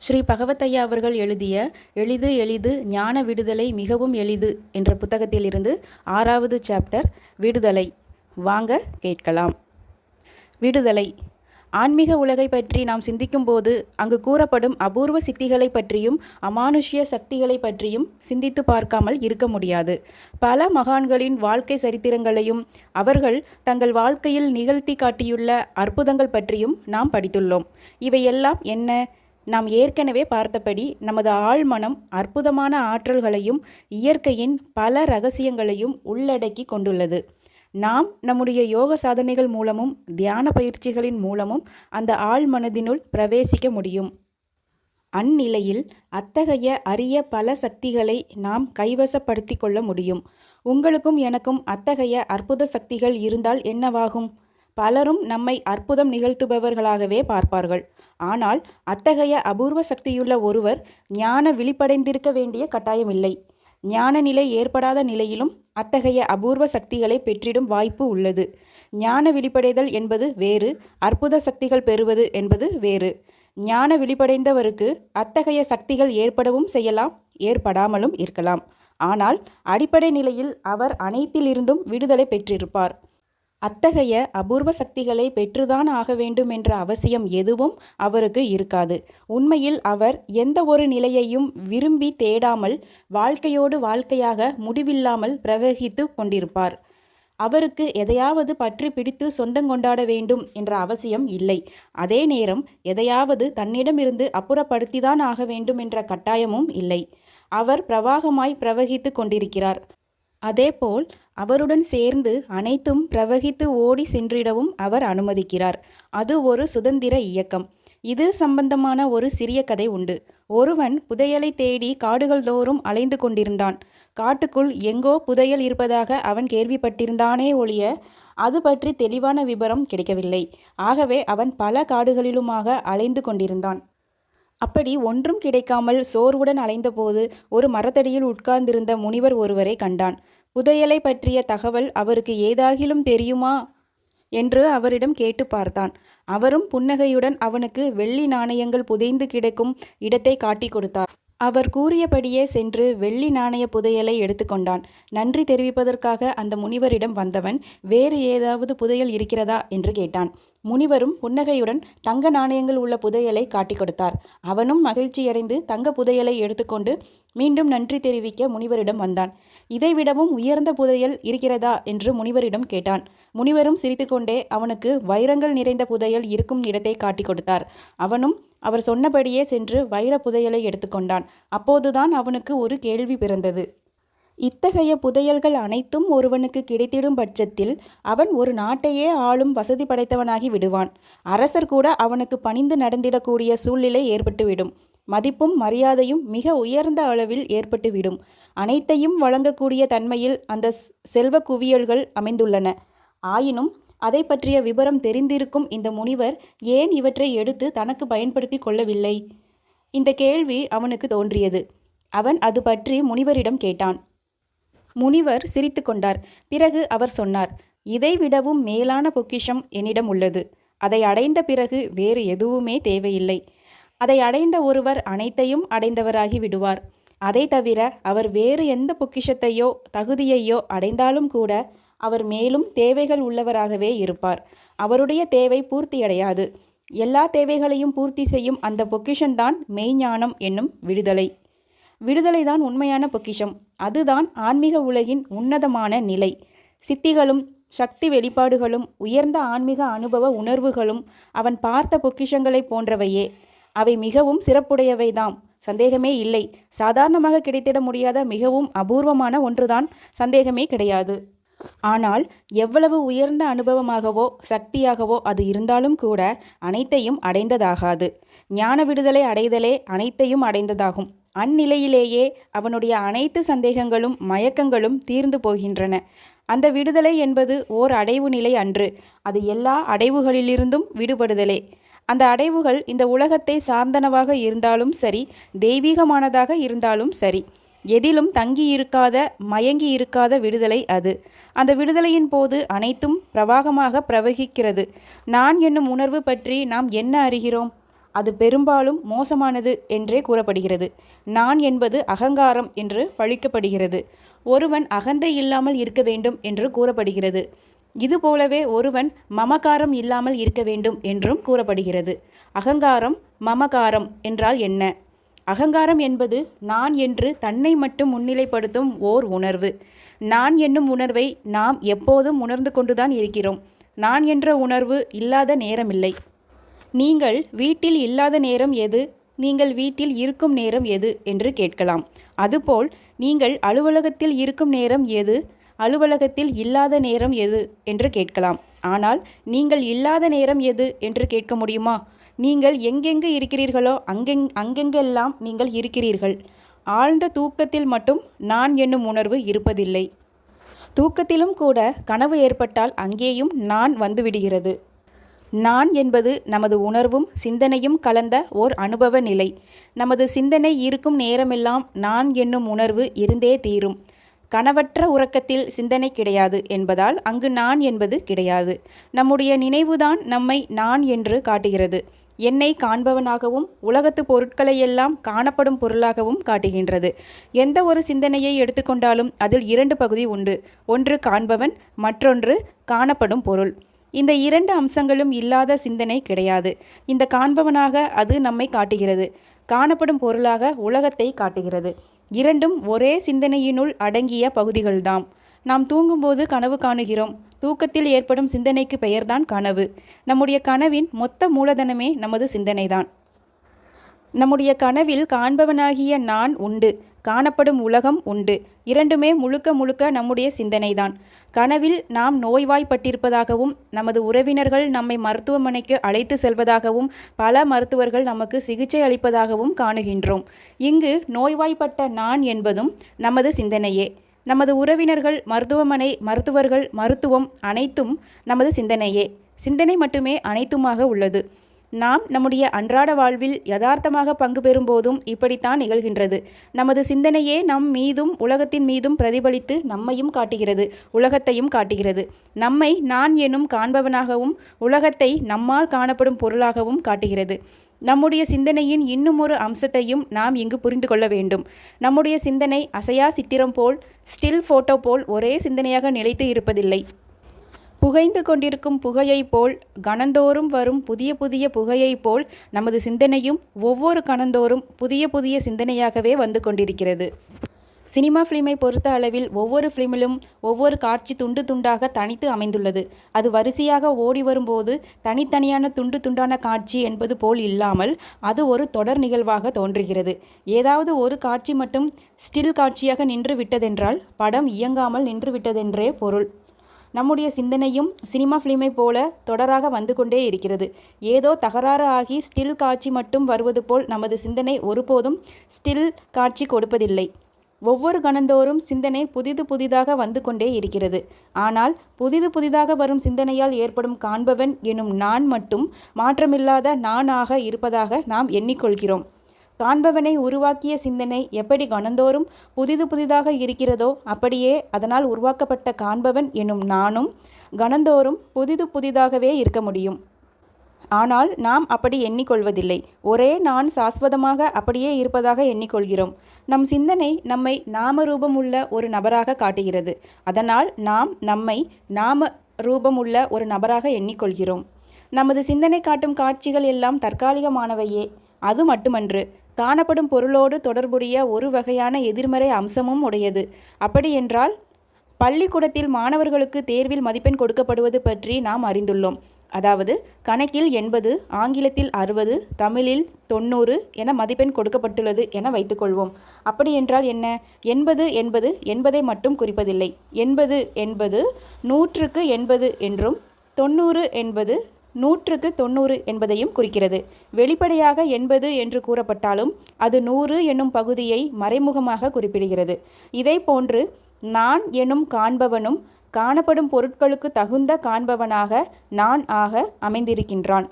ஸ்ரீ பகவத்தையா அவர்கள் எழுதிய எளிது எளிது ஞான விடுதலை மிகவும் எளிது என்ற புத்தகத்திலிருந்து ஆறாவது சாப்டர் விடுதலை. வாங்க கேட்கலாம். விடுதலை. ஆன்மீக உலகை பற்றி நாம் சிந்திக்கும்போது அங்கு கூறப்படும் அபூர்வ சித்திகளை பற்றியும் அமானுஷ்ய சக்திகளை பற்றியும் சிந்தித்து பார்க்காமல் இருக்க முடியாது. பல மகான்களின் வாழ்க்கை சரித்திரங்களையும் அவர்கள் தங்கள் வாழ்க்கையில் நிகழ்த்தி காட்டியுள்ள அற்புதங்கள் பற்றியும் நாம் படித்துள்ளோம். இவையெல்லாம் என்ன? நாம் ஏற்கனவே பார்த்தபடி நமது ஆழ்மனம் அற்புதமான ஆற்றல்களையும் இயற்கையின் பல ரகசியங்களையும் உள்ளடக்கி கொண்டுள்ளது. நாம் நம்முடைய யோக சாதனைகள் மூலமும் தியான பயிற்சிகளின் மூலமும் அந்த ஆழ்மனதினுள் பிரவேசிக்க முடியும். அந்நிலையில் அத்தகைய அரிய பல சக்திகளை நாம் கைவசப்படுத்தி கொள்ள முடியும். உங்களுக்கும் எனக்கும் அத்தகைய அற்புத சக்திகள் இருந்தால் என்னவாகும்? பலரும் நம்மை அற்புதம் நிகழ்த்துபவர்களாகவே பார்ப்பார்கள். ஆனால் அத்தகைய அபூர்வ சக்தியுள்ள ஒருவர் ஞான விழிப்படைந்திருக்க வேண்டிய கட்டாயமில்லை. ஞான நிலை ஏற்படாத நிலையிலும் அத்தகைய அபூர்வ சக்திகளை பெற்றிடும் வாய்ப்பு உள்ளது. ஞான விழிப்படைதல் என்பது வேறு அற்புத சக்திகள் பெறுவது என்பது வேறு. ஞான விழிப்படைந்தவருக்கு அத்தகைய சக்திகள் ஏற்படவும் செய்யலாம் ஏற்படாமலும் இருக்கலாம். ஆனால் அடிப்படை நிலையில் அவர் அனைத்திலிருந்தும் விடுதலை பெற்றிருப்பார். அத்தகைய அபூர்வ சக்திகளை பெற்றுதான் ஆக வேண்டும் என்ற அவசியம் எதுவும் அவருக்கு இருக்காது. உண்மையில் அவர் எந்த ஒரு நிலையையும் விரும்பி தேடாமல் வாழ்க்கையோடு வாழ்க்கையாக முடிவில்லாமல் பிரவகித்து கொண்டிருப்பார். அவருக்கு எதையாவது பற்றி பிடித்து சொந்தம் கொண்டாட வேண்டும் என்ற அவசியம் இல்லை. அதே நேரம் எதையாவது தன்னிடமிருந்து அப்புறப்படுத்திதான் ஆக வேண்டும் என்ற கட்டாயமும் இல்லை. அவர் பிரவாகமாய் பிரவகித்து கொண்டிருக்கிறார். அதேபோல் அவருடன் சேர்ந்து அனைத்தும் பிரவகித்து ஓடி சென்றிடவும் அவர் அனுமதிக்கிறார். அது ஒரு சுதந்திர இயக்கம். இது சம்பந்தமான ஒரு சிறிய கதை உண்டு. ஒருவன் புதையலை தேடி காடுகள் தோறும் அலைந்து கொண்டிருந்தான். காட்டுக்குள் எங்கோ புதையல் இருப்பதாக அவன் கேள்விப்பட்டிருந்தானே ஒழிய அது பற்றி தெளிவான விபரம் கிடைக்கவில்லை. ஆகவே அவன் பல காடுகளிலுமாக அலைந்து கொண்டிருந்தான். அப்படி ஒன்றும் கிடைக்காமல் சோர்வுடன் அலைந்தபோது ஒரு மரத்தடியில் உட்கார்ந்திருந்த முனிவர் ஒருவரை கண்டான். புதையலை பற்றிய தகவல் அவருக்கு ஏதாகிலும் தெரியுமா? என்று அவரிடம் கேட்டு பார்த்தான். அவரும் புன்னகையுடன் அவனுக்கு வெள்ளி நாணயங்கள் புதைந்து கிடக்கும் இடத்தை காட்டி கொடுத்தார். அவர் கூறியபடியே சென்று வெள்ளி நாணய புதையலை எடுத்துக்கொண்டான் நன்றி தெரிவிப்பதற்காக அந்த முனிவரிடம் வந்தவன் வேறு ஏதாவது புதையல் இருக்கிறதா? என்று கேட்டான். முனிவரும் புன்னகையுடன் தங்க நாணயங்கள் உள்ள புதையலை காட்டிக் கொடுத்தார். அவனும் மகிழ்ச்சியடைந்து தங்க புதையலை எடுத்துக்கொண்டு மீண்டும் நன்றி தெரிவிக்க முனிவரிடம் வந்தான். இதைவிடவும் உயர்ந்த புதையல் இருக்கிறதா? என்று முனிவரிடம் கேட்டான். முனிவரும் சிரித்துக்கொண்டே அவனுக்கு வைரங்கள் நிறைந்த புதையல் இருக்கும் இடத்தை காட்டிக் கொடுத்தார். அவனும் அவர் சொன்னபடியே சென்று வைர புதையலை எடுத்துக்கொண்டான் அப்போதுதான் அவனுக்கு ஒரு கேள்வி பிறந்தது. இத்தகைய புதையல்கள் அனைத்தும் ஒருவனுக்கு கிடைத்திடும் பட்சத்தில் அவன் ஒரு நாட்டையே ஆளும் வசதி படைத்தவனாகி விடுவான். அரசர் கூட அவனுக்கு பணிந்து நடந்திடக்கூடிய சூழ்நிலை ஏற்பட்டுவிடும். மதிப்பும் மரியாதையும் மிக உயர்ந்த அளவில் ஏற்பட்டுவிடும். அனைத்தையும் வழங்கக்கூடிய தன்மையில் அந்த செல்வ குவியல்கள் அமைந்துள்ளன. ஆயினும் அதை பற்றிய விபரம் தெரிந்திருக்கும் இந்த முனிவர் ஏன் இவற்றை எடுத்து தனக்கு பயன்படுத்தி கொள்ளவில்லை? இந்த கேள்வி அவனுக்கு தோன்றியது. அவன் அது பற்றி முனிவரிடம் கேட்டான். முனிவர் சிரித்து கொண்டார் பிறகு அவர் சொன்னார் இதைவிடவும் மேலான பொக்கிஷம் என்னிடம் உள்ளது. அதை அடைந்த பிறகு வேறு எதுவுமே தேவையில்லை. அதை அடைந்த ஒருவர் அனைத்தையும் அடைந்தவராகி விடுவார். அதை தவிர அவர் வேறு எந்த பொக்கிஷத்தையோ தகுதியையோ அடைந்தாலும் கூட அவர் மேலும் தேவைகள் உள்ளவராகவே இருப்பார். அவருடைய தேவை பூர்த்தியடையாது. எல்லா தேவைகளையும் பூர்த்தி செய்யும் அந்த பொக்கிஷன்தான் மெய்ஞானம் என்னும் விடுதலை. விடுதலைதான் உண்மையான பொக்கிஷம். அதுதான் ஆன்மீக உலகின் உன்னதமான நிலை. சித்திகளும் சக்தி வெளிப்பாடுகளும் உயர்ந்த ஆன்மீக அனுபவ உணர்வுகளும் அவன் பார்த்த பொக்கிஷங்களைப் போன்றவையே. அவை மிகவும் சிறப்புடையவைதாம். சந்தேகமே இல்லை. சாதாரணமாக கிடைத்திட முடியாத மிகவும் அபூர்வமான ஒன்றுதான் சந்தேகமே கிடையாது. ஆனால் எவ்வளவு உயர்ந்த அனுபவமாகவோ சக்தியாகவோ அது இருந்தாலும் கூட அனைத்தையும் அடைந்ததாகாது. ஞான விடுதலை அடைதலே அனைத்தையும் அடைந்ததாகும். அந்நிலையிலேயே அவனுடைய அனைத்து சந்தேகங்களும் மயக்கங்களும் தீர்ந்து போகின்றன. அந்த விடுதலை என்பது ஓர் அடைவு நிலை அன்று. அது எல்லா அடைவுகளிலிருந்தும் விடுபடுதலே. அந்த அடைவுகள் இந்த உலகத்தை சார்ந்தனவாக இருந்தாலும் சரி தெய்வீகமானதாக இருந்தாலும் சரி எதிலும் தங்கி இருக்காத மயங்கி இருக்காத விடுதலை அது. அந்த விடுதலையின் போது அனைத்தும் பிரவாகமாக பிரவகிக்கிறது. நான் என்னும் உணர்வு பற்றி நாம் என்ன அறிகிறோம்? அது பெரும்பாலும் மோசமானது என்றே கூறப்படுகிறது. நான் என்பது அகங்காரம் என்று பழிக்கப்படுகிறது. ஒருவன் அகந்தை இல்லாமல் இருக்க வேண்டும் என்று கூறப்படுகிறது. இதுபோலவே ஒருவன் மமகாரம் இல்லாமல் இருக்க வேண்டும் என்றும் கூறப்படுகிறது. அகங்காரம் மமகாரம் என்றால் என்ன? அகங்காரம் என்பது நான் என்று தன்னை மட்டும் முன்னிலைப்படுத்தும் ஓர் உணர்வு. நான் என்னும் உணர்வை நாம் எப்போதும் உணர்ந்து கொண்டுதான் இருக்கிறோம். நான் என்ற உணர்வு இல்லாத நேரமில்லை. நீங்கள் வீட்டில் இல்லாத நேரம் எது? நீங்கள் வீட்டில் இருக்கும் நேரம் எது? என்று கேட்கலாம். அதுபோல் நீங்கள் அலுவலகத்தில் இருக்கும் நேரம் எது? அலுவலகத்தில் இல்லாத நேரம் எது? என்று கேட்கலாம். ஆனால் நீங்கள் இல்லாத நேரம் எது? என்று கேட்க முடியுமா? நீங்கள் எங்கெங்கு இருக்கிறீர்களோ அங்கெங் அங்கெங்கெல்லாம் நீங்கள் இருக்கிறீர்கள். ஆழ்ந்த தூக்கத்தில் மட்டும் நான் என்னும் உணர்வு இருப்பதில்லை. தூக்கத்திலும் கூட கனவு ஏற்பட்டால் அங்கேயும் நான் வந்துவிடுகிறது நான் என்பது நமது உணர்வும் சிந்தனையும் கலந்த ஓர் அனுபவ நிலை. நமது சிந்தனை இருக்கும் நேரமெல்லாம் நான் என்னும் உணர்வு இருந்தே தீரும். கனவற்ற உறக்கத்தில் சிந்தனை கிடையாது என்பதால் அங்கு நான் என்பது கிடையாது. நம்முடைய நினைவுதான் நம்மை நான் என்று காட்டுகிறது. என்னை காண்பவனாகவும் உலகத்து பொருட்களையெல்லாம் காணப்படும் பொருளாகவும் காட்டுகின்றது. எந்த ஒரு சிந்தனையை எடுத்துக்கொண்டாலும் அதில் இரண்டு பகுதி உண்டு. ஒன்று காண்பவன் மற்றொன்று காணப்படும் பொருள். இந்த இரண்டு அம்சங்களும் இல்லாத சிந்தனை கிடையாது. இந்த காண்பவனாக அது நம்மை காட்டுகிறது. காணப்படும் பொருளாக உலகத்தை காட்டுகிறது. இரண்டும் ஒரே சிந்தனையினுள் அடங்கிய பகுதிகள்தாம். நாம் தூங்கும்போது கனவு காணுகிறோம். தூக்கத்தில் ஏற்படும் சிந்தனைக்கு பெயர்தான் கனவு. நம்முடைய கனவின் மொத்த மூலதனமே நமது சிந்தனைதான். நம்முடைய கனவில் காண்பவனாகிய நான் உண்டு. காணப்படும் உலகம் உண்டு. இரண்டுமே முழுக்க முழுக்க நம்முடைய சிந்தனைதான். கனவில் நாம் நோய்வாய்ப்பட்டிருப்பதாகவும் நமது உறவினர்கள் நம்மை மருத்துவமனைக்கு அழைத்து செல்வதாகவும் பல மருத்துவர்கள் நமக்கு சிகிச்சை அளிப்பதாகவும் காணுகின்றோம். இங்கு நோய்வாய்ப்பட்ட நான் என்பதும் நமது சிந்தனையே. நமது உறவினர்கள் மருத்துவமனை மருத்துவர்கள் மருத்துவம் அனைத்தும் நமது சிந்தனையே. சிந்தனை மட்டுமே அனைத்துமாக உள்ளது. நாம் நம்முடைய அன்றாட வாழ்வில் யதார்த்தமாக பங்கு பெறும் போதும் இப்படித்தான் நிகழ்கின்றது. நமது சிந்தனையே நம் மீதும் உலகத்தின் மீதும் பிரதிபலித்து நம்மையும் காட்டுகிறது உலகத்தையும் காட்டுகிறது. நம்மை நான் எனும் காண்பவனாகவும் உலகத்தை நம்மால் காணப்படும் பொருளாகவும் காட்டுகிறது. நம்முடைய சிந்தனையின் இன்னும் ஒரு அம்சத்தையும் நாம் இங்கு புரிந்து கொள்ள வேண்டும். நம்முடைய சிந்தனை அசையா சித்திரம் போல் ஸ்டில் ஃபோட்டோ போல் ஒரே சிந்தனையாக நிலைத்து இருப்பதில்லை. புகைந்து கொண்டிருக்கும் புகையைப் போல் கணந்தோறும் வரும் புதிய புதிய புகையைப் போல் நமது சிந்தனையும் ஒவ்வொரு கணந்தோறும் புதிய புதிய சிந்தனையாகவே வந்து கொண்டிருக்கிறது. சினிமா ஃபிலிமை பொறுத்த அளவில் ஒவ்வொரு ஃபிலிமிலும் ஒவ்வொரு காட்சி துண்டு துண்டாக தனித்து அமைந்துள்ளது. அது வரிசையாக ஓடி வரும்போது தனித்தனியான துண்டு துண்டான காட்சி என்பது போல் இல்லாமல் அது ஒரு தொடர் நிகழ்வாக தோன்றுகிறது. ஏதாவது ஒரு காட்சி மட்டும் ஸ்டில் காட்சியாக நின்று விட்டதென்றால் படம் இயங்காமல் நின்று விட்டதென்றே பொருள். நம்முடைய சிந்தனையும் சினிமா ஃபிலிமை போல தொடராக வந்து கொண்டே இருக்கிறது. ஏதோ தகராறு ஆகி ஸ்டில் காட்சி மட்டும் வருவது போல் நமது சிந்தனை ஒருபோதும் ஸ்டில் காட்சி கொடுப்பதில்லை. ஒவ்வொரு கணந்தோறும் சிந்தனை புதிது புதிதாக வந்து கொண்டே இருக்கிறது. ஆனால் புதிது புதிதாக வரும் சிந்தனையால் ஏற்படும் காண்பவன் எனும் நான் மட்டும் மாற்றமில்லாத நானாக இருப்பதாக நாம் எண்ணிக்கொள்கிறோம். காண்பவனை உருவாக்கிய சிந்தனை எப்படி கணந்தோறும் புதிது புதிதாக இருக்கிறதோ அப்படியே அதனால் உருவாக்கப்பட்ட காண்பவன் எனும் நானும் கணந்தோறும் புதிது புதிதாகவே இருக்க முடியும். ஆனால் நாம் அப்படி எண்ணிக்கொள்வதில்லை. ஒரே நான் சாஸ்வதமாக அப்படியே இருப்பதாக எண்ணிக்கொள்கிறோம். நம் சிந்தனை நம்மை நாம ரூபமுள்ள ஒரு நபராக காட்டுகிறது. அதனால் நாம் நம்மை நாம ரூபமுள்ள ஒரு நபராக எண்ணிக்கொள்கிறோம். நமது சிந்தனை காட்டும் காட்சிகள் எல்லாம் தற்காலிகமானவையே. அது மட்டுமன்று. காணப்படும் பொருளோடு தொடர்புடைய ஒரு வகையான எதிர்மறை அம்சமும் உடையது. அப்படியென்றால் பள்ளிக்கூடத்தில் மாணவர்களுக்கு தேர்வில் மதிப்பெண் கொடுக்கப்படுவது பற்றி நாம் அறிந்துள்ளோம். அதாவது கணக்கில் எண்பது ஆங்கிலத்தில் அறுபது தமிழில் தொண்ணூறு என மதிப்பெண் கொடுக்கப்பட்டுள்ளது என வைத்துக்கொள்வோம். அப்படியென்றால் என்ன? எண்பது என்பது எண்பதை மட்டும் குறிப்பதில்லை. எண்பது என்பது நூற்றுக்கு எண்பது என்றும் தொண்ணூறு என்பது நூற்றுக்கு தொண்ணூறு என்பதையும் குறிக்கிறது. வெளிப்படையாக எண்பது என்று கூறப்பட்டாலும் அது நூறு என்னும் பகுதியை மறைமுகமாக குறிப்பிடுகிறது. இதை போன்று நான் எனும் காண்பவனும் காணப்படும் பொருட்களுக்கு தகுந்த காண்பவனாக நான் ஆக அமைந்திருக்கின்றான்.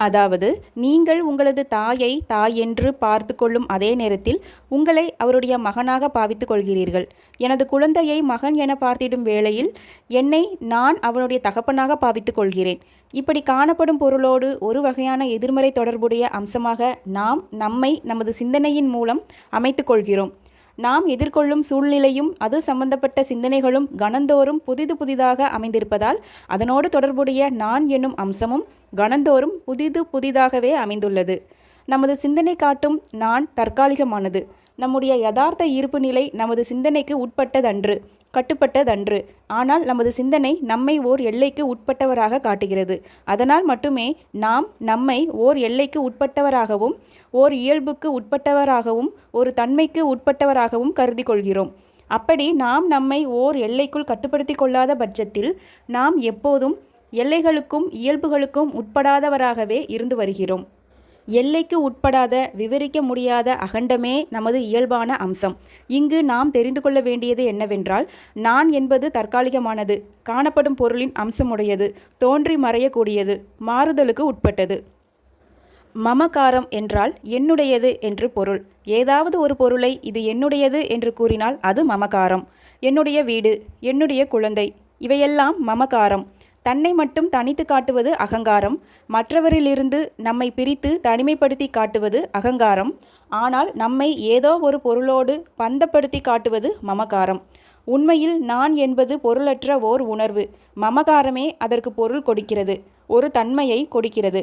அதாவது நீங்கள் உங்களது தாயை தாய் என்று பார்த்து கொள்ளும் அதே நேரத்தில் உங்களை அவருடைய மகனாக பாவித்து கொள்கிறீர்கள் எனது குழந்தையை மகன் என பார்த்திடும் வேளையில் என்னை நான் அவனுடைய தகப்பனாக பாவித்து கொள்கிறேன் இப்படி காணப்படும் பொருளோடு ஒரு வகையான எதிர்மறை தொடர்புடைய அம்சமாக நாம் நம்மை நமது சிந்தனையின் மூலம் அமைத்து கொள்கிறோம் நாம் எதிர்கொள்ளும் சூழ்நிலையும் அது சம்பந்தப்பட்ட சிந்தனைகளும் கணந்தோறும் புதிது புதிதாக அமைந்திருப்பதால் அதனோடு தொடர்புடைய நான் என்னும் அம்சமும் கணந்தோறும் புதிது புதிதாகவே அமைந்துள்ளது. நமது சிந்தனை காட்டும் நான் தற்காலிகமானது. நம்முடைய யதார்த்த இருப்பு நிலை நமது சிந்தனைக்கு உட்பட்டதன்று. கட்டுப்பட்டதன்று. ஆனால் நமது சிந்தனை நம்மை ஓர் எல்லைக்கு உட்பட்டவராக காட்டுகிறது. அதனால் மட்டுமே நாம் நம்மை ஓர் எல்லைக்கு உட்பட்டவராகவும் ஓர் இயல்புக்கு உட்பட்டவராகவும் ஒரு தன்மைக்கு உட்பட்டவராகவும் கருதி கொள்கிறோம். அப்படி நாம் நம்மை ஓர் எல்லைக்குள் கட்டுப்படுத்தி கொள்ளாத பட்சத்தில் நாம் எப்போதும் எல்லைகளுக்கும் இயல்புகளுக்கும் உட்படாதவராகவே இருந்து வருகிறோம். எல்லைக்கு உட்படாத விவரிக்க முடியாத அகண்டமே நமது இயல்பான அம்சம். இங்கு நாம் தெரிந்து கொள்ள வேண்டியது என்னவென்றால் நான் என்பது தற்காலிகமானது காணப்படும் பொருளின் அம்சமுடையது தோன்றி மறையக்கூடியது மாறுதலுக்கு உட்பட்டது. மமகாரம் என்றால் என்னுடையது என்று பொருள். ஏதாவது ஒரு பொருளை இது என்னுடையது என்று கூறினால் அது மமகாரம். என்னுடைய வீடு என்னுடைய குழந்தை இவையெல்லாம் மமகாரம். தன்னை மட்டும் தனித்து காட்டுவது அகங்காரம். மற்றவரிலிருந்து நம்மை பிரித்து தனிமைப்படுத்தி காட்டுவது அகங்காரம். ஆனால் நம்மை ஏதோ ஒரு பொருளோடு பந்தப்படுத்தி காட்டுவது மமகாரம். உண்மையில் நான் என்பது பொருளற்ற ஓர் உணர்வு. மமகாரமே அதற்கு பொருள் கொடுக்கிறது. ஒரு தன்மையை கொடுக்கிறது.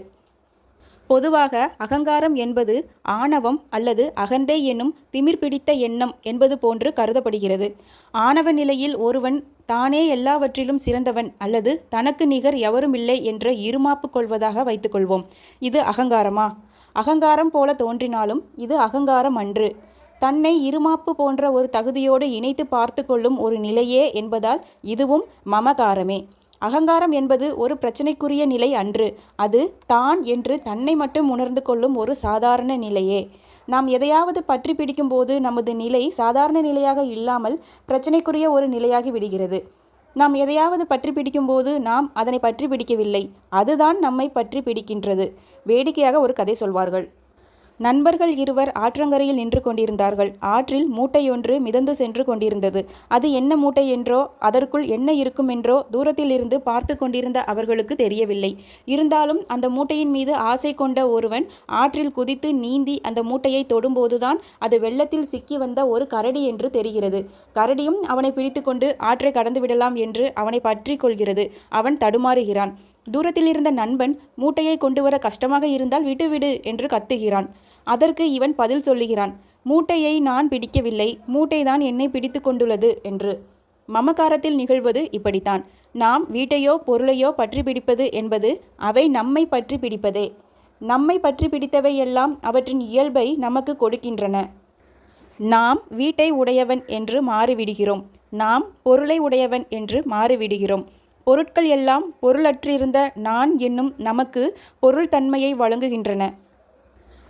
பொதுவாக அகங்காரம் என்பது ஆணவம் அல்லது அகந்தை என்னும் திமிர் பிடித்த எண்ணம் என்பது போன்று கருதப்படுகிறது. ஆணவ நிலையில் ஒருவன் தானே எல்லாவற்றிலும் சிறந்தவன் அல்லது தனக்கு நிகர் எவருமில்லை என்ற இருமாப்பு கொள்வதாக வைத்துக்கொள்வோம். இது அகங்காரமா? அகங்காரம் போல தோன்றினாலும் இது அகங்காரம் அன்று. தன்னை இருமாப்பு போன்ற ஒரு தகுதியோடு இணைத்து பார்த்து கொள்ளும் ஒரு நிலையே என்பதால் இதுவும் மமகாரமே. அகங்காரம் என்பது ஒரு பிரச்சனைக்குரிய நிலை அன்று. அது தான் என்று தன்னை மட்டும் உணர்ந்து கொள்ளும் ஒரு சாதாரண நிலையே. நாம் எதையாவது பற்றி பிடிக்கும்போது நமது நிலை சாதாரண நிலையாக இல்லாமல் பிரச்சனைக்குரிய ஒரு நிலையாகி விடுகிறது. நாம் எதையாவது பற்றி பிடிக்கும்போது நாம் அதனை பற்றி பிடிக்கவில்லை. அதுதான் நம்மை பற்றி பிடிக்கின்றது. வேடிக்கையாக ஒரு கதை சொல்வார்கள். நண்பர்கள் இருவர் ஆற்றங்கரையில் நின்று கொண்டிருந்தார்கள். ஆற்றில் மூட்டையொன்று மிதந்து சென்று கொண்டிருந்தது. அது என்ன மூட்டை என்றோ அதற்குள் என்ன இருக்கும் என்றோ தூரத்தில் இருந்து பார்த்து கொண்டிருந்த அவர்களுக்கு தெரியவில்லை. இருந்தாலும் அந்த மூட்டையின் மீது ஆசை கொண்ட ஒருவன் ஆற்றில் குதித்து நீந்தி அந்த மூட்டையை தொடும்போதுதான் அது வெள்ளத்தில் சிக்கி வந்த ஒரு கரடி என்று தெரிகிறது. கரடியும் அவனை பிடித்துக்கொண்டு ஆற்றை கடந்து விடலாம் என்று அவனை பற்றி கொள்கிறது. அவன் தடுமாறுகிறான். தூரத்தில் இருந்த நண்பன் மூட்டையை கொண்டு வர கஷ்டமாக இருந்தால் விட்டுவிடு என்று கத்துகிறான். அதற்கு இவன் பதில் சொல்லுகிறான் மூட்டையை நான் பிடிக்கவில்லை மூட்டைதான் என்னை பிடித்து கொண்டுள்ளது என்று. மமகாரத்தில் நிகழ்வது இப்படித்தான். நாம் வீட்டையோ பொருளையோ பற்றி பிடிப்பது என்பது அவை நம்மை பற்றி பிடிப்பதே. நம்மை பற்றி பிடித்தவை எல்லாம் அவற்றின் இயல்பை நமக்கு கொடுக்கின்றன. நாம் வீட்டை உடையவன் என்று மாறிவிடுகிறோம். நாம் பொருளை உடையவன் என்று மாறிவிடுகிறோம். பொருட்கள் எல்லாம் பொருளற்றிருந்த நான் என்னும் நமக்கு பொருள் தன்மையை வழங்குகின்றன.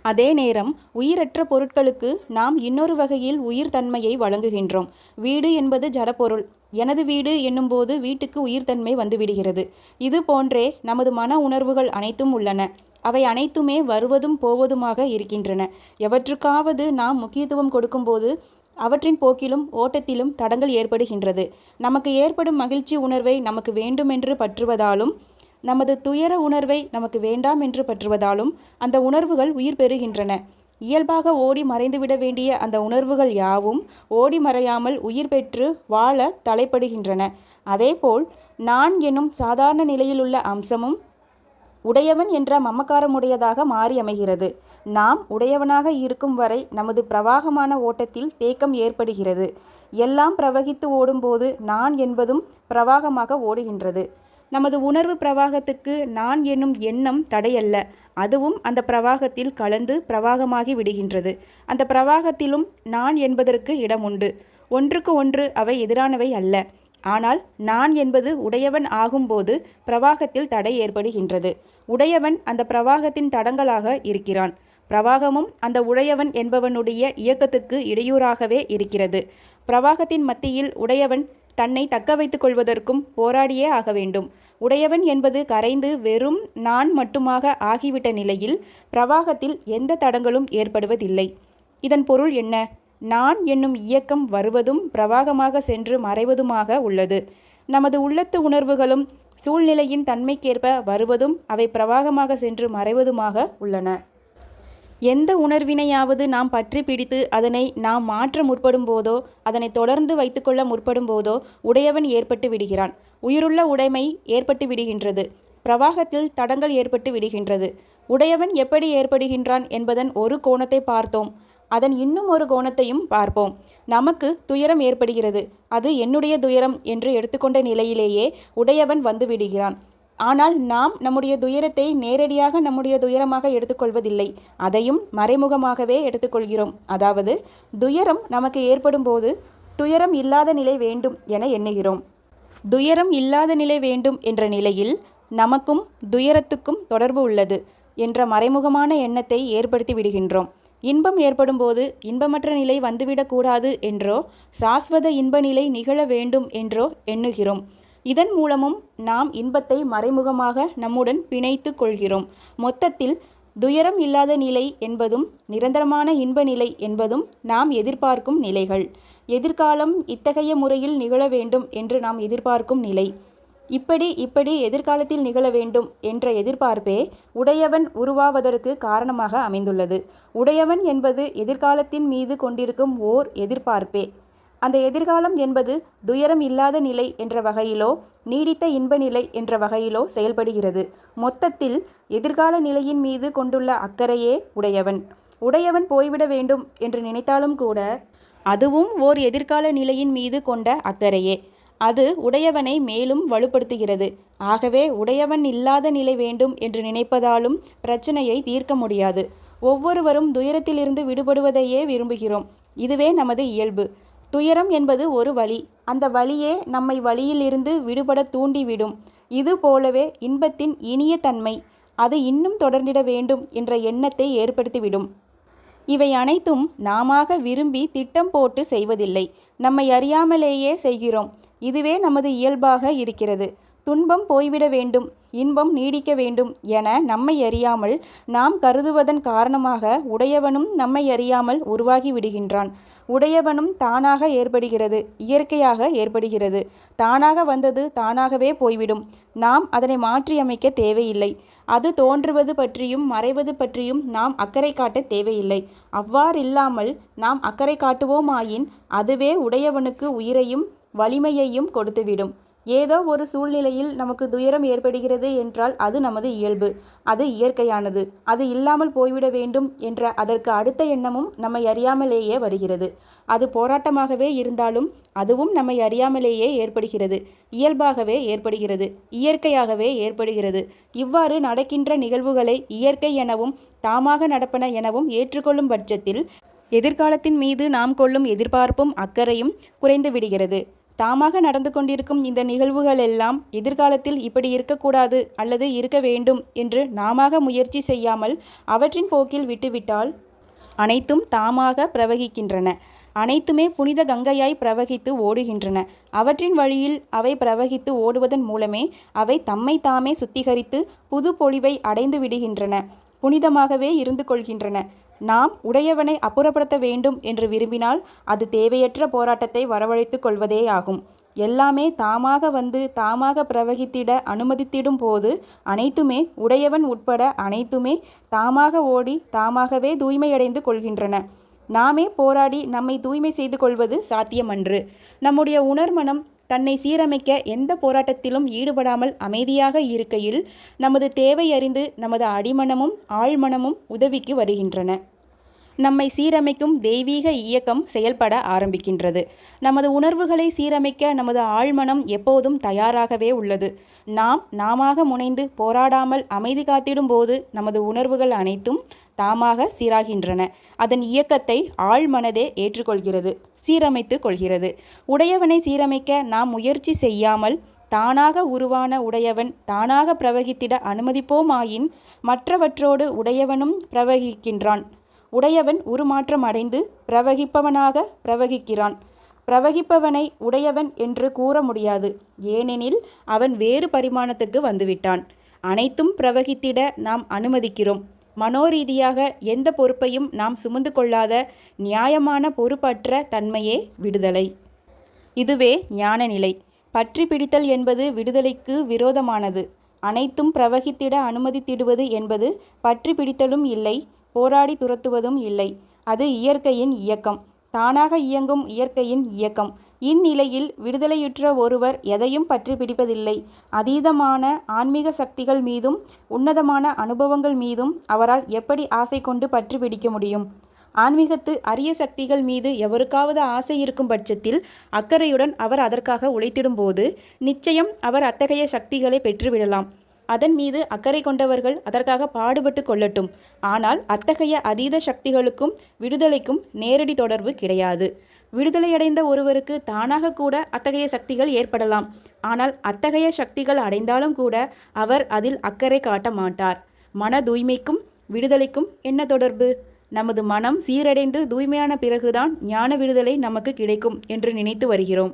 அதே நேரம் உயிரற்ற பொருட்களுக்கு நாம் இன்னொரு வகையில் உயிர் தன்மையை வழங்குகின்றோம். வீடு என்பது ஜடப்பொருள். எனது வீடு என்னும்போது வீட்டுக்கு உயிர்த்தன்மை வந்துவிடுகிறது. இது போன்றே நமது மன உணர்வுகள் அனைத்தும் உள்ளன. அவை அனைத்துமே வருவதும் போவதுமாக இருக்கின்றன. எவற்றுக்காவது நாம் முக்கியத்துவம் கொடுக்கும்போது அவற்றின் போக்கிலும் ஓட்டத்திலும் தடங்கள் ஏற்படுகின்றது. நமக்கு ஏற்படும் மகிழ்ச்சி உணர்வை நமக்கு வேண்டுமென்று பற்றுவதாலும் நமது துயர உணர்வை நமக்கு வேண்டாம் என்று பற்றுவதாலும் அந்த உணர்வுகள் உயிர் பெறுகின்றன. இயல்பாக ஓடி மறைந்துவிட வேண்டிய அந்த உணர்வுகள் யாவும் ஓடி மறையாமல் உயிர் பெற்று வாழ தலைப்படுகின்றன. அதேபோல் நான் எனும் சாதாரண நிலையிலுள்ள அம்சமும் உடையவன் என்ற மமக்காரமுடையதாக மாறி அமைகிறது நாம் உடையவனாக இருக்கும் வரை நமது பிரவாகமான ஓட்டத்தில் தேக்கம் ஏற்படுகிறது. எல்லாம் பிரவகித்து ஓடும்போது நான் என்பதும் பிரவாகமாக ஓடுகின்றது. நமது உணர்வு பிரவாகத்துக்கு நான் என்னும் எண்ணம் தடையல்ல. அதுவும் அந்த பிரவாகத்தில் கலந்து பிரவாகமாகி விடுகின்றது. அந்த பிரவாகத்திலும் நான் என்பதற்கு இடம் உண்டு ஒன்றுக்கு ஒன்று அவை எதிரானவை அல்ல. ஆனால் நான் என்பது உடையவன் ஆகும்போது பிரவாகத்தில் தடை ஏற்படுகின்றது. உடையவன் அந்த பிரவாகத்தின் தடங்களாக இருக்கிறான். பிரவாகமும் அந்த உடையவன் என்பவனுடைய இயக்கத்துக்கு இடையூறாகவே இருக்கிறது. பிரவாகத்தின் மத்தியில் உடையவன் தன்னை தக்க வைத்துக் கொள்வதற்கும் போராடியே ஆக வேண்டும். உடையவன் என்பது கரைந்து வெறும் நான் மட்டுமாக ஆகிவிட்ட நிலையில் பிரவாகத்தில் எந்த தடங்களும் ஏற்படுவதில்லை. இதன் பொருள் என்ன? நான் என்னும் இயக்கம் வருவதும் பிரவாகமாக சென்று மறைவதுமாக உள்ளது. நமது உள்ளத்து உணர்வுகளும் சூழ்நிலையின் தன்மைக்கேற்ப வருவதும் அவை பிரவாகமாக சென்று மறைவதுமாக உள்ளன. எந்த உணர்வினையாவது நாம் பற்றி பிடித்து அதனை நாம் மாற்ற முற்படும் போதோ அதனை தொடர்ந்து வைத்துக்கொள்ள முற்படும் போதோ உடையவன் ஏற்பட்டு விடுகிறான். உயிருள்ள உடைமை ஏற்பட்டு விடுகின்றது. பிரவாகத்தில் தடங்கள் ஏற்பட்டு விடுகின்றது. உடையவன் எப்படி ஏற்படுகின்றான் என்பதன் ஒரு கோணத்தை பார்த்தோம். அதன் இன்னும் ஒரு கோணத்தையும் பார்ப்போம். நமக்கு துயரம் ஏற்படுகிறது. அது என்னுடைய துயரம் என்று எடுத்துக்கொண்ட நிலையிலேயே உடையவன் வந்து விடுகிறான். ஆனால் நாம் நம்முடைய துயரத்தை நேரடியாக நம்முடைய துயரமாக எடுத்துக்கொள்வதில்லை. அதையும் மறைமுகமாகவே எடுத்துக்கொள்கிறோம். அதாவது துயரம் நமக்கு ஏற்படும் போது துயரம் இல்லாத நிலை வேண்டும் என எண்ணுகிறோம். துயரம் இல்லாத நிலை வேண்டும் என்ற நிலையில் நமக்கும் துயரத்துக்கும் தொடர்பு உள்ளது என்ற மறைமுகமான எண்ணத்தை ஏற்படுத்தி விடுகின்றோம். இன்பம் ஏற்படும்போது இன்பமற்ற நிலை வந்துவிடக்கூடாது என்றோ சாஸ்வத இன்ப நிலை நிகழ வேண்டும் என்றோ எண்ணுகிறோம். இதன் மூலமும் நாம் இன்பத்தை மறைமுகமாக நம்முடன் பிணைத்து கொள்கிறோம். மொத்தத்தில் துயரம் இல்லாத நிலை என்பதும் நிரந்தரமான இன்ப நிலை என்பதும் நாம் எதிர்பார்க்கும் நிலைகள். எதிர்காலம் இத்தகைய முறையில் நிகழ வேண்டும் என்று நாம் எதிர்பார்க்கும் நிலை. இப்படி இப்படி எதிர்காலத்தில் நிகழ வேண்டும் என்ற எதிர்பார்ப்பே உடையவன் உருவாவதற்கு காரணமாக அமைந்துள்ளது. உடையவன் என்பது எதிர்காலத்தின் மீது கொண்டிருக்கும் ஓர் எதிர்பார்ப்பே. அந்த எதிர்காலம் என்பது துயரம் இல்லாத நிலை என்ற வகையிலோ நீடித்த இன்ப நிலை என்ற வகையிலோ செயல்படுகிறது. மொத்தத்தில் எதிர்கால நிலையின் மீது கொண்டுள்ள அக்கறையே உடையவன். உடையவன் போய்விட வேண்டும் என்று நினைத்தாலும் கூட அதுவும் ஓர் எதிர்கால நிலையின் மீது கொண்ட அக்கறையே. அது உடையவனை மேலும் வலுப்படுத்துகிறது. ஆகவே உடையவன் இல்லாத நிலை வேண்டும் என்று நினைப்பதாலும் பிரச்சனையை தீர்க்க முடியாது. ஒவ்வொருவரும் துயரத்திலிருந்து விடுபடுவதையே விரும்புகிறோம். இதுவே நமது இயல்பு. துயரம் என்பது ஒரு வழி அந்த வழியே நம்மை வழியிலிருந்து விடுபட தூண்டிவிடும். இது போலவே இன்பத்தின் இனிய தன்மை. அது இன்னும் தொடர்ந்திட வேண்டும் என்ற எண்ணத்தை ஏற்படுத்திவிடும். இவை அனைத்தும் நாமாக விரும்பி திட்டம் போட்டு செய்வதில்லை. நம்மை அறியாமலேயே செய்கிறோம். இதுவே நமது இயல்பாக இருக்கிறது. துன்பம் போய்விட வேண்டும் இன்பம் நீடிக்க வேண்டும் என நம்மை அறியாமல் நாம் கருதுவதன் காரணமாக உடையவனும் நம்மை அறியாமல் உருவாகி விடுகின்றான். உடையவனும் தானாக ஏற்படுகிறது இயற்கையாக ஏற்படுகிறது. தானாக வந்தது தானாகவே போய்விடும். நாம் அதனை மாற்றியமைக்க தேவையில்லை. அது தோன்றுவது பற்றியும் மறைவது பற்றியும் நாம் அக்கறை காட்ட தேவையில்லை. அவ்வாறில்லாமல் நாம் அக்கறை காட்டுவோமாயின் அதுவே உடையவனுக்கு உயிரையும் வலிமையையும் கொடுத்துவிடும். ஏதோ ஒரு சூழ்நிலையில் நமக்கு துயரம் ஏற்படுகிறது என்றால் அது நமது இயல்பு. அது இயற்கையானது. அது இல்லாமல் போய்விட வேண்டும் என்ற அதற்கு அடுத்த எண்ணமும் நம்மை அறியாமலேயே வருகிறது. அது போராட்டமாகவே இருந்தாலும் அதுவும் நம்மை அறியாமலேயே ஏற்படுகிறது. இயல்பாகவே ஏற்படுகிறது. இயற்கையாகவே ஏற்படுகிறது. இவ்வாறு நடக்கின்ற நிகழ்வுகளை இயற்கை எனவும் தாமாக நடப்பன எனவும் ஏற்றுக்கொள்ளும் பட்சத்தில் எதிர்காலத்தின் மீது நாம் கொள்ளும் எதிர்பார்ப்பும் அக்கறையும் குறைந்து விடுகிறது. தாமாக நடந்து கொண்டிருக்கும் இந்த நிகழ்வுகள் எல்லாம் எதிர்காலத்தில் இப்படி இருக்கக்கூடாது அல்லது இருக்க வேண்டும் என்று நாமாக முயற்சி செய்யாமல் அவற்றின் போக்கில் விட்டுவிட்டால் அனைத்தும் தாமாக பிரவகிக்கின்றன. அனைத்துமே புனித கங்கையாய் பிரவகித்து ஓடுகின்றன. அவற்றின் வழியில் அவை பிரவகித்து ஓடுவதன் மூலமே அவை தம்மை தாமே சுத்திகரித்து புது பொலிவை அடைந்து விடுகின்றன. புனிதமாகவே இருந்து கொள்கின்றன. நாம் உடையவனை அப்புறப்படுத்த வேண்டும் என்று விரும்பினால் அது தேவையற்ற போராட்டத்தை வரவழைத்து கொள்வதேயாகும். எல்லாமே தாமாக வந்து தாமாக பிரவகித்திட அனுமதித்திடும் போது அனைத்துமே உடையவன் உட்பட அனைத்துமே தாமாக ஓடி தாமாகவே தூய்மையடைந்து கொள்கின்றன. நாமே போராடி நம்மை தூய்மை செய்து கொள்வது சாத்தியமன்று. நம்முடைய உணர்மனம் தன்னை சீரமைக்க எந்த போராட்டத்திலும் ஈடுபடாமல் அமைதியாக இருக்கையில் நமது தேவை அறிந்து நமது அடிமனமும் ஆழ்மனமும் உதவிக்கு வருகின்றன. நம்மை சீரமைக்கும் தெய்வீக இயக்கம் செயல்பட ஆரம்பிக்கின்றது. நமது உணர்வுகளை சீரமைக்க நமது ஆழ்மனம் எப்போதும் தயாராகவே உள்ளது. நாம் நாமாக முனைந்து போராடாமல் அமைதி காத்திடும் போது நமது உணர்வுகள் அனைத்தும் தாமாக சீராகின்றன. அதன் இயக்கத்தை ஆழ்மனதே ஏற்றுக்கொள்கிறது. சீரமைத்து கொள்கிறது. உடையவனை சீரமைக்க நாம் முயற்சி செய்யாமல் தானாக உருவான உடையவன் தானாக பிரவகித்திட அனுமதிப்போமாயின் மற்றவற்றோடு உடையவனும் பிரவகிக்கின்றான். உடையவன் உருமாற்றம் அடைந்து பிரவகிப்பவனாக பிரவகிக்கிறான். பிரவகிப்பவனை உடையவன் என்று கூற முடியாது. ஏனெனில் அவன் வேறு பரிமாணத்துக்கு வந்துவிட்டான். அனைத்தும் பிரவகித்திட நாம் அனுமதிக்கிறோம். மனோரீதியாக எந்த பொறுப்பையும் நாம் சுமந்து கொள்ளாத நியாயமான பொறுப்பற்ற தன்மையே விடுதலை. இதுவே ஞான நிலை. பற்றி பிடித்தல் என்பது விடுதலைக்கு விரோதமானது. அனைத்தும் பிரவகித்திட அனுமதித்திடுவது என்பது பற்றி பிடித்தலும் இல்லை போராடி துரத்துவதும் இல்லை. அது இயற்கையின் இயக்கம். தானாக இயங்கும் இயற்கையின் இயக்கம். இந்நிலையில் விடுதலையுற்ற ஒருவர் எதையும் பற்றி பிடிப்பதில்லை. அதீதமான ஆன்மீக சக்திகள் மீதும் உன்னதமான அனுபவங்கள் மீதும் அவரால் எப்படி ஆசை கொண்டு பற்றி பிடிக்க முடியும்? ஆன்மீகத்து அரிய சக்திகள் மீது எவருக்காவது ஆசை இருக்கும் பட்சத்தில் அக்கறையுடன் அவர் அதற்காக உழைத்திடும்போது நிச்சயம் அவர் அத்தகைய சக்திகளை பெற்றுவிடலாம். அதன் மீது அக்கறை கொண்டவர்கள் அதற்காக பாடுபட்டு கொள்ளட்டும். ஆனால் அத்தகைய அதீத சக்திகளுக்கும் விடுதலைக்கும் நேரடி தொடர்பு கிடையாது. விடுதலையடைந்த ஒருவருக்கு தானாக கூட அத்தகைய சக்திகள் ஏற்படலாம். ஆனால் அத்தகைய சக்திகள் அடைந்தாலும் கூட அவர் அதில் அக்கறை காட்ட மாட்டார். மன தூய்மைக்கும் விடுதலைக்கும் என்ன தொடர்பு? நமது மனம் சீரடைந்து தூய்மையான பிறகுதான் ஞான விடுதலை நமக்கு கிடைக்கும் என்று நினைத்து வருகிறோம்.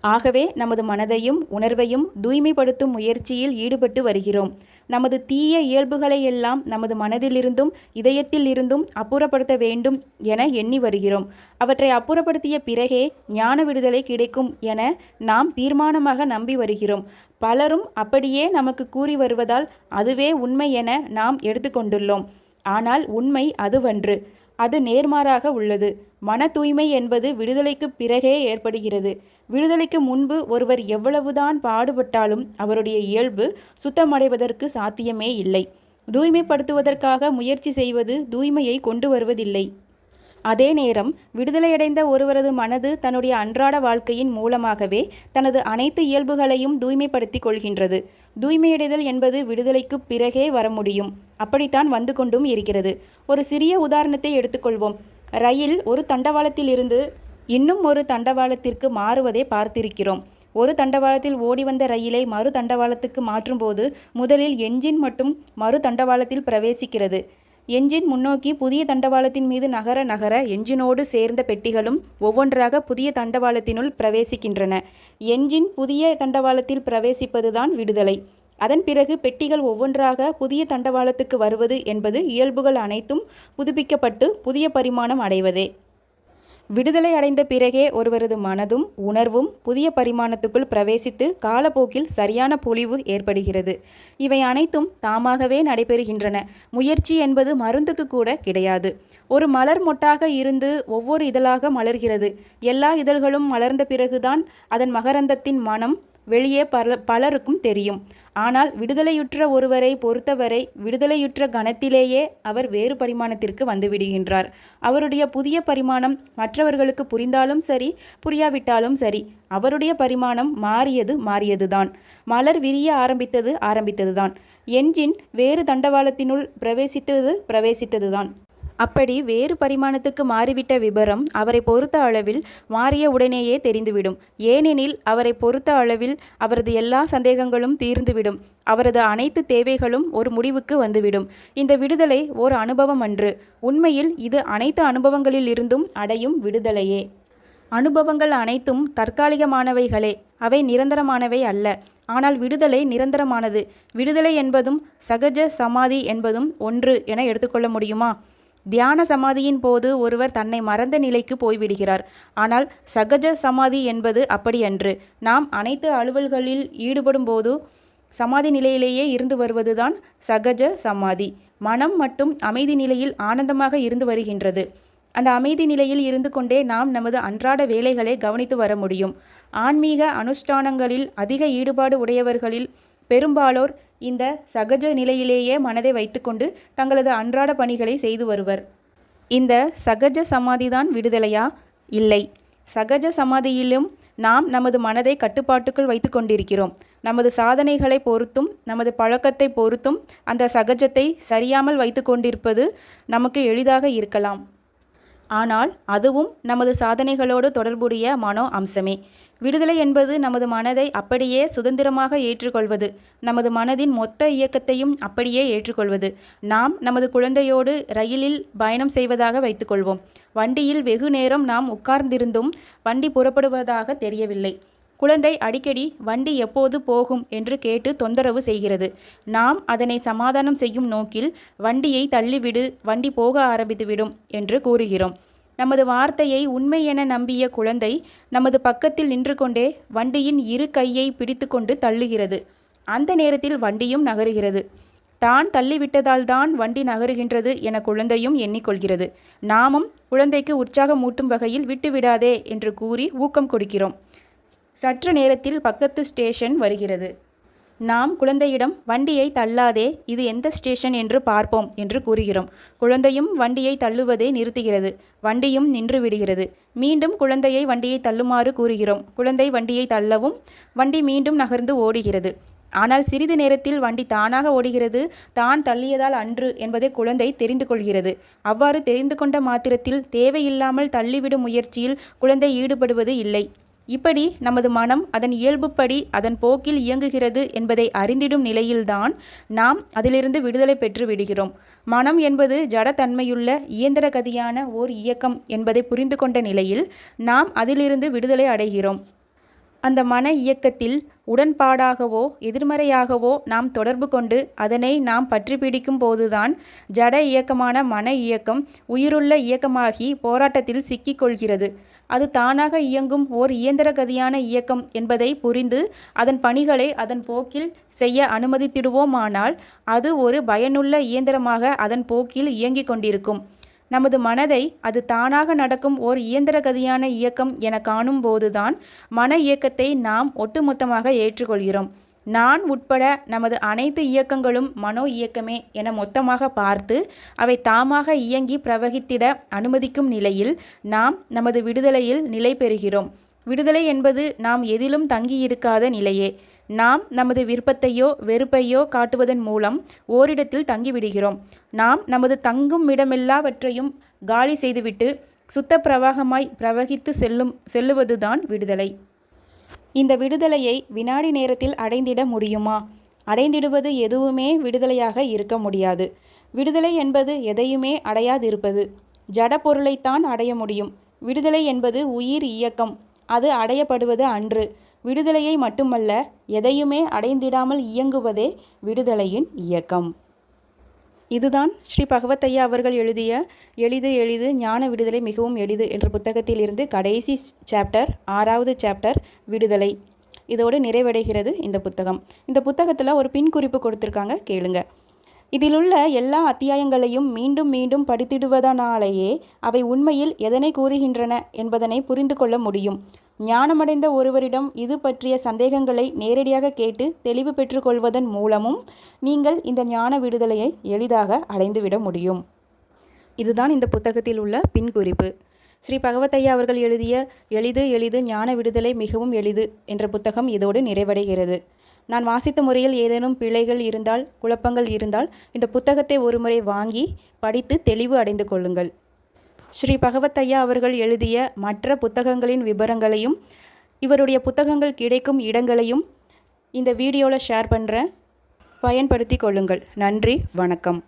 ஆகவே நமது மனதையும் உணர்வையும் தூய்மைப்படுத்தும் முயற்சியில் ஈடுபட்டு வருகிறோம். நமது தீய இயல்புகளை எல்லாம் நமது மனதிலிருந்தும் இதயத்தில் இருந்தும் அப்புறப்படுத்த வேண்டும் என எண்ணி வருகிறோம். அவற்றை அப்புறப்படுத்திய பிறகே ஞான விடுதலை கிடைக்கும் என நாம் தீர்மானமாக நம்பி வருகிறோம். பலரும் அப்படியே நமக்கு கூறி வருவதால் அதுவே உண்மை என நாம் எடுத்துக்கொண்டுள்ளோம். ஆனால் உண்மை அதுவன்று. அது நேர்மாறாக உள்ளது. மன தூய்மை என்பது விடுதலைக்கு பிறகே ஏற்படுகிறது. விடுதலைக்கு முன்பு ஒருவர் எவ்வளவுதான் பாடுபட்டாலும் அவருடைய இயல்பு சுத்தமடைவதற்கு சாத்தியமே இல்லை. தூய்மைப்படுத்துவதற்காக முயற்சி செய்வது தூய்மையை கொண்டு வருவதில்லை. அதே நேரம் விடுதலையடைந்த ஒருவரது மனது தன்னுடைய அன்றாட வாழ்க்கையின் மூலமாகவே தனது அனைத்து இயல்புகளையும் தூய்மைப்படுத்திக் கொள்கின்றது. தூய்மையடைதல் என்பது விடுதலைக்கு பிறகே வர முடியும். அப்படித்தான் வந்து கொண்டும் இருக்கிறது. ஒரு சிறிய உதாரணத்தை எடுத்துக்கொள்வோம் ரயில் ஒரு தண்டவாளத்திலிருந்து இன்னும் ஒரு தண்டவாளத்திற்கு மாறுவதை பார்த்திருக்கிறோம். ஒரு தண்டவாளத்தில் ஓடி வந்த ரயிலை மறு தண்டவாளத்துக்கு மாற்றும்போது முதலில் என்ஜின் மட்டும் மறு தண்டவாளத்தில் பிரவேசிக்கிறது. என்ஜின் முன்னோக்கி புதிய தண்டவாளத்தின் மீது நகர நகர என்ஜினோடு சேர்ந்த பெட்டிகளும் ஒவ்வொன்றாக புதிய தண்டவாளத்தினுள் பிரவேசிக்கின்றன. என்ஜின் புதிய தண்டவாளத்தில் பிரவேசிப்பதுதான் விடுதலை. அதன் பிறகு பெட்டிகள் ஒவ்வொன்றாக புதிய தண்டவாளத்துக்கு வருவது என்பது இயல்புகள் அனைத்தும் புதுப்பிக்கப்பட்டு புதிய பரிமாணம் அடைவதே. விடுதலை அடைந்த பிறகே ஒருவரது மனதும் உணர்வும் புதிய பரிமாணத்துக்குள் பிரவேசித்து காலப்போக்கில் சரியான பொலிவு ஏற்படுகிறது. இவை அனைத்தும் தாமாகவே நடைபெறுகின்றன. முயற்சி என்பது மருந்துக்கு கூட கிடையாது. ஒரு மலர் மொட்டாக இருந்து ஒவ்வொரு இதழாக மலர்கிறது. எல்லா இதழ்களும் மலர்ந்த பிறகுதான் அதன் மகரந்தத்தின் மனம் வெளியே பல பலருக்கும் தெரியும். ஆனால் விடுதலையுற்ற ஒருவரை பொறுத்தவரை விடுதலையுற்ற கணத்திலேயே அவர் வேறு பரிமாணத்திற்கு வந்துவிடுகின்றார். அவருடைய புதிய பரிமாணம் மற்றவர்களுக்கு புரிந்தாலும் சரி புரியாவிட்டாலும் சரி அவருடைய பரிமாணம் மாறியது மாறியதுதான். மலர் விரிய ஆரம்பித்தது ஆரம்பித்ததுதான். என்ஜின் வேறு தண்டவாளத்தினுள் பிரவேசித்தது பிரவேசித்ததுதான். அப்படி வேறு பரிமாணத்துக்கு மாறிவிட்ட விபரம் அவரை பொறுத்த அளவில் மாறிய உடனேயே தெரிந்துவிடும். ஏனெனில் அவரை பொறுத்த அளவில் அவரது எல்லா சந்தேகங்களும் தீர்ந்துவிடும். அவரது அனைத்து தேவைகளும் ஒரு முடிவுக்கு வந்துவிடும். இந்த விடுதலை ஓர் அனுபவம் அன்று. உண்மையில் இது அனைத்து அனுபவங்களில் இருந்தும் அடையும் விடுதலையே. அனுபவங்கள் அனைத்தும் தற்காலிகமானவைகளே. அவை நிரந்தரமானவை அல்ல. ஆனால் விடுதலை நிரந்தரமானது. விடுதலை என்பதும் சகஜ சமாதி என்பதும் ஒன்று என எடுத்துக்கொள்ள முடியுமா? தியான சமாதியின் போது ஒருவர் தன்னை மறந்த நிலைக்கு போய்விடுகிறார். ஆனால் சகஜ சமாதி என்பது அப்படியன்று. நாம் அனைத்து அலுவல்களில் ஈடுபடும் போது சமாதி நிலையிலேயே இருந்து வருவதுதான் சகஜ சமாதி. மனம் மட்டும் அமைதி நிலையில் ஆனந்தமாக இருந்து வருகின்றது. அந்த அமைதி நிலையில் இருந்து கொண்டே நாம் நமது அன்றாட வேலைகளை கவனித்து வர முடியும். ஆன்மீக அனுஷ்டானங்களில் அதிக ஈடுபாடு உடையவர்களில் பெரும்பாலோர் இந்த சகஜ நிலையிலேயே மனதை வைத்துக்கொண்டு தங்களது அன்றாட பணிகளை செய்து வருவர். இந்த சகஜ சமாதிதான் விடுதலையா? இல்லை. சகஜ சமாதியிலும் நாம் நமது மனதை கட்டுப்பாட்டுக்குள் வைத்து கொண்டிருக்கிறோம் நமது சாதனைகளை பொறுத்தும் நமது பழக்கத்தை பொறுத்தும் அந்த சகஜத்தை சரியாமல் வைத்து கொண்டிருப்பது நமக்கு எளிதாக இருக்கலாம். ஆனால் அதுவும் நமது சாதனைகளோடு தொடர்புடைய மனோ அம்சமே. விடுதலை என்பது நமது மனதை அப்படியே சுதந்திரமாக ஏற்றுக்கொள்வது நமது மனதின் மொத்த இயக்கத்தையும் அப்படியே ஏற்றுக்கொள்வது. நாம் நமது குழந்தையோடு ரயிலில் பயணம் செய்வதாக வைத்துக்கொள்வோம். வண்டியில் வெகு நேரம் நாம் உட்கார்ந்திருந்தும் வண்டி புறப்படுவதாக தெரியவில்லை. குழந்தை அடிக்கடி வண்டி எப்போது போகும் என்று கேட்டு தொந்தரவு செய்கிறது. நாம் அதனை சமாதானம் செய்யும் நோக்கில் வண்டியை தள்ளிவிடு வண்டி போக ஆரம்பித்துவிடும் என்று கூறுகிறோம். நமது வார்த்தையை உண்மை என நம்பிய குழந்தை நமது பக்கத்தில் நின்று கொண்டே வண்டியின் இரு கையை பிடித்துக்கொண்டு தள்ளுகிறது. அந்த நேரத்தில் வண்டியும் நகருகிறது. தான் தள்ளிவிட்டதால் தான் வண்டி நகருகின்றது என குழந்தையும் எண்ணிக்கொள்கிறது. நாமும் குழந்தைக்கு உற்சாகம் மூட்டும் வகையில் விட்டுவிடாதே என்று கூறி ஊக்கம் கொடுக்கிறோம். சற்று நேரத்தில் பக்கத்து ஸ்டேஷன் வருகிறது. நாம் குழந்தையிடம் வண்டியை தள்ளாதே இது எந்த ஸ்டேஷன் என்று பார்ப்போம் என்று கூறுகிறோம். குழந்தையும் வண்டியை தள்ளுவதை நிறுத்துகிறது. வண்டியும் நின்று விடுகிறது. மீண்டும் குழந்தையை வண்டியை தள்ளுமாறு கூறுகிறோம். குழந்தை வண்டியை தள்ளவும் வண்டி மீண்டும் நகர்ந்து ஓடுகிறது. ஆனால் சிறிது நேரத்தில் வண்டி தானாக ஓடுகிறது. தான் தள்ளியதால் அன்று என்பதை குழந்தை தெரிந்து கொள்கிறது. அவ்வாறு தெரிந்து கொண்ட மாத்திரத்தில் தேவையில்லாமல் தள்ளிவிடும் முயற்சியில் குழந்தை ஈடுபடுவது இல்லை. இப்படி நமது மனம் அதன் இயல்புப்படி அதன் போக்கில் இயங்குகிறது என்பதை அறிந்திடும் நிலையில்தான் நாம் அதிலிருந்து விடுதலை பெற்று விடுகிறோம். மனம் என்பது ஜடத்தன்மையுள்ள இயந்திர கதியான ஓர் இயக்கம் என்பதை புரிந்து கொண்ட நிலையில் நாம் அதிலிருந்து விடுதலை அடைகிறோம். அந்த மன இயக்கத்தில் உடன்பாடாகவோ எதிர்மறையாகவோ நாம் தொடர்பு கொண்டு அதனை நாம் பற்றி பிடிக்கும் போதுதான் ஜட இயக்கமான மன இயக்கம் உயிருள்ள இயக்கமாகி போராட்டத்தில் சிக்கிக்கொள்கிறது அது தானாக இயங்கும் ஓர் இயந்திர கதியான இயக்கம் என்பதை புரிந்து அதன் பணிகளை அதன் போக்கில் செய்ய அனுமதித்திடுவோமானால் அது ஒரு பயனுள்ள இயந்திரமாக அதன் போக்கில் இயங்கிக் கொண்டிருக்கும். நமது மனதை அது தானாக நடக்கும் ஓர் இயந்திர கதியான இயக்கம் என காணும்போதுதான் மன இயக்கத்தை நாம் ஒட்டுமொத்தமாக ஏற்றுக்கொள்கிறோம். நான் உட்பட நமது அனைத்து இயக்கங்களும் மனோ இயக்கமே என மொத்தமாக பார்த்து அவை தாமாக இயங்கி பிரவகித்திட அனுமதிக்கும் நிலையில் நாம் நமது விடுதலையில் நிலை பெறுகிறோம். விடுதலை என்பது நாம் எதிலும் தங்கியிருக்காத நிலையே. நாம் நமது விருப்பத்தையோ வெறுப்பையோ காட்டுவதன் மூலம் ஓரிடத்தில் தங்கிவிடுகிறோம். நாம் நமது தங்கும் இடமெல்லாவற்றையும் காலி செய்துவிட்டு சுத்த பிரவாகமாய் பிரவகித்து செல்லும் செல்லுவதுதான் விடுதலை. இந்த விடுதலையை வினாடி நேரத்தில் அடைந்திட முடியுமா? அடைந்திடுவது எதுவுமே விடுதலையாக இருக்க முடியாது. விடுதலை என்பது எதையுமே அடையாதிருப்பது. ஜட பொருளைத்தான் அடைய முடியும். விடுதலை என்பது உயிர் இயக்கம். அது அடையப்படுவது அன்று. விடுதலையை மட்டுமல்ல எதையுமே அடைந்திடாமல் இயங்குவதே விடுதலையின் இயக்கம். இதுதான் ஸ்ரீ பகவத்தையா அவர்கள் எழுதிய எளிது எளிது ஞான விடுதலை மிகவும் எளிது என்ற புத்தகத்தில் இருந்து கடைசி சாப்டர் ஆறாவது சாப்டர் விடுதலை. இதோடு நிறைவடைகிறது இந்த புத்தகம். இந்த புத்தகத்தில் ஒரு பின் குறிப்பு கொடுத்துருக்காங்க. கேளுங்க. இதிலுள்ள எல்லா அத்தியாயங்களையும் மீண்டும் மீண்டும் படித்திடுவதனாலேயே அவை உண்மையில் எதனை கூறுகின்றன என்பதனை புரிந்து கொள்ள முடியும். ஞானமடைந்த ஒருவரிடம் இது பற்றிய சந்தேகங்களை நேரடியாக கேட்டு தெளிவு பெற்றுக்கொள்வதன் மூலமும் நீங்கள் இந்த ஞான விடுதலையை எளிதாக அடைந்துவிட முடியும். இதுதான் இந்த புத்தகத்தில் உள்ள பின் குறிப்பு ஸ்ரீ பகவத்தையா அவர்கள் எழுதிய எளிது எளிது ஞான விடுதலை மிகவும் எளிது என்ற புத்தகம் இதோடு நிறைவடைகிறது. நான் வாசித்த முறையில் ஏதேனும் பிழைகள் இருந்தால் குழப்பங்கள் இருந்தால் இந்த புத்தகத்தை ஒருமுறை வாங்கி படித்து தெளிவு அடைந்து கொள்ளுங்கள். ஸ்ரீ பகவத்தையா அவர்கள் எழுதிய மற்ற புத்தகங்களின் விவரங்களையும் இவருடைய புத்தகங்கள் கிடைக்கும் இடங்களையும் இந்த வீடியோவில் ஷேர் பண்ணுறேன் பயன்படுத்தி கொள்ளுங்கள். நன்றி வணக்கம்.